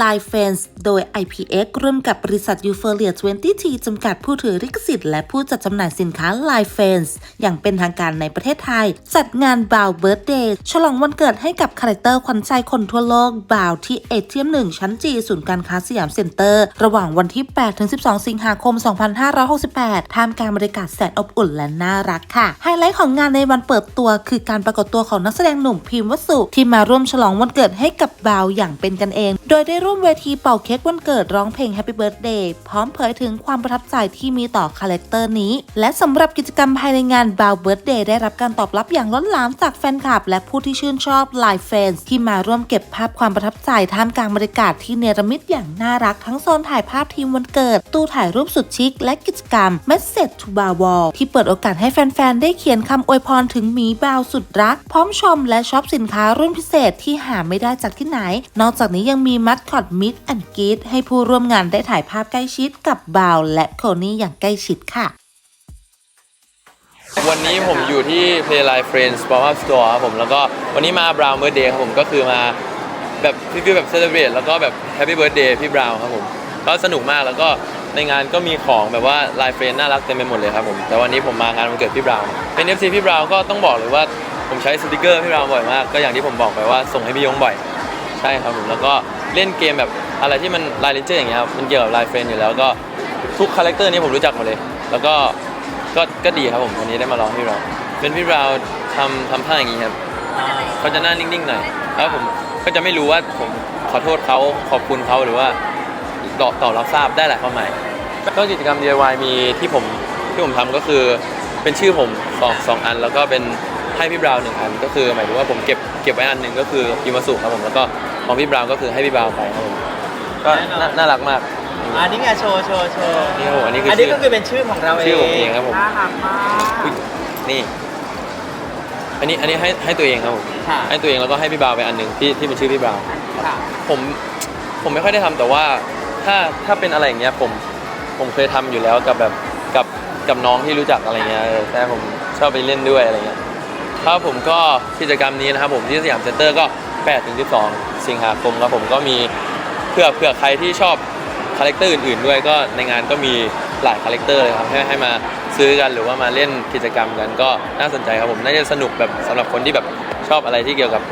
Line Fans โดย IPX ร่วมกับบริษัท u f o r i a 20T จำกัดผู้ถือลิขสิทธิ์และผู้จัดจำหน่ายสินค้า Line Fans อย่างเป็นทางการในประเทศไทย จัดงาน b o w Birthday ฉลองวันเกิดให้กับคาแรคเตอร์ขวัญใจคนทั่วโลกบาวที่เอเทียมหนึ่งชั้นจีศูนย์การค้าสยามเซ็นเตอร์ ระหว่างวันที่8-12 สิงหาคม 2568 ท่ามกลางบรรยากาศแสนอบอุ่นและน่ารักค่ะ ไฮไลท์ของงานในวันเปิดตัว คือการปรากฏตัวของนักแสดงหนุ่มพิมพ์วสุที่มาร่วมฉลองวันเกิดให้กับบาวอย่างเป็นกันเอง โดยได้ร่วมเวทีเป่าเค้กวันเกิดร้องเพลง Happy Birthday พร้อมเผยถึงความประทับใจที่มีต่อคาแรคเตอร์นี้ และสำหรับกิจกรรมภายในงานบาวเบิร์ดเดย์ได้รับการตอบรับอย่างล้นหลามจากแฟนคลับ และผู้ที่ชื่นชอบไลฟ์แฟนที่มาร่วมเก็บภาพความประทับใจท่ามกลางบรรยากาศที่เนรมิตอย่างน่ารักทั้งโซนถ่ายภาพทีมวันเกิด ตู้ถ่ายรูปสุดชิค และกิจกรรม Message to b a w Wall ที่เปิดโอกาสให้แฟนๆได้เขียนคำอวยพรถึงหมีบาวสุดรัก พร้อมชมและช็อปสินค้ารุ่นพิเศษที่หาไม่ได้จากที่ไหน นอกจากนี้ยังมีมัดคอดมิดแอนกีดให้ผู้ร่วมงานได้ถ่ายภาพใกล้ชิดกับบาวและโคนี่อย่างใกล้ชิดค่ะ วันนี้ผมอยู่ที่ Playline Friends Pop Up Store ครับผมแล้วก็วันนี้มา Brown Birthday ครับผมก็คือมาแบบคือแบบเซเลบรตแล้วก็แบบ Happy Birthday พี่ Brown ครับผมก็สนุกมากแล้วก็ในงานก็มีของแบบว่าลายเฟรนน่ารักเต็มไปหมดเลยครับผม แต่วันนี้ผมมางานวันเกิดพี่ Brown เป็น FC พี่ Brown ก็ต้องบอกเลยว่าผมใช้สติกเกอร์พี่ Brown บ่อยมาก ก็อย่างที่ผมบอกไปว่าส่งให้พี่ยงบ่อย ใช่ครับผมแล้วก็ เล่นเกมแบบอะไรที่มันลายเลนเจอร์อย่างเงี้ยครับมันเกี่ยวกับลายเฟรนอยู่แล้วก็ทุกคาแรคเตอร์นี้ผมรู้จักหมดเลย แล้วก็ก็ก็ดีครับผมวันนี้ได้มาร้องพี่เราเป็นพี่เราทำทำท่าอย่างนี้ครับเขาจะหน้านิ่งๆหน่อยแล้วผมก็จะไม่รู้ว่าผมขอโทษเขาขอบคุณเขาหรือว่าตอบตอบรับทราบได้หลายความหมายก็กิจกรรม DIY มีที่ผมที่ผมทำก็คือเป็นชื่อผมสองสองอัน แล้วก็เป็นให้พี่บราว์หนึ่งอันก็คือหมายถึงว่าผมเก็บเก็บไว้อันหนึ่งก็คือยูมาสุครับผมแล้วก็ ของพี่บราวน์ก็คือให้พี่บราวน์ไปครับผมก็น่าน่ารักมาก อันนี้ไงโชว์โชว์โชว์นี่ครับผมอันนี้คืออันนี้ชื่อก็คือเป็นชื่อของเราเองชื่อผมเองครับผม น่ารักมากอุ๊ยนี่ อันนี้อันนี้ให้ให้ตัวเองครับผมค่ะให้ตัวเองแล้วก็ให้พี่บราวน์ไปอันหนึ่งที่ที่เป็นชื่อพี่บราวน์ ค่ะ ผมผมไม่ค่อยได้ทำแต่ว่าถ้าถ้าเป็นอะไรอย่างเงี้ยผมผมเคยทำอยู่แล้วกับแบบกับกับน้องที่รู้จักอะไรเงี้ยเออแต่ผมชอบไปเล่นด้วยอะไรเงี้ยครับผมก็กิจกรรมนี้นะครับผมที่สยามเซ็นเตอร์ก็8ถึง12 สิงหาคมครับผมก็มีเพื่อเพื่อใครที่ชอบคาแรคเตอร์อื่นๆด้วยก็ในงานก็มีหลายคาแรคเตอร์เลยครับให้ให้มาซื้อกันหรือว่ามาเล่นกิจกรรมกันก็น่าสนใจครับผมน่าจะสนุกแบบสำหรับคนที่แบบชอบอะไรที่เกี่ยวกับ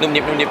นุ่มนิบนุ่มนิบ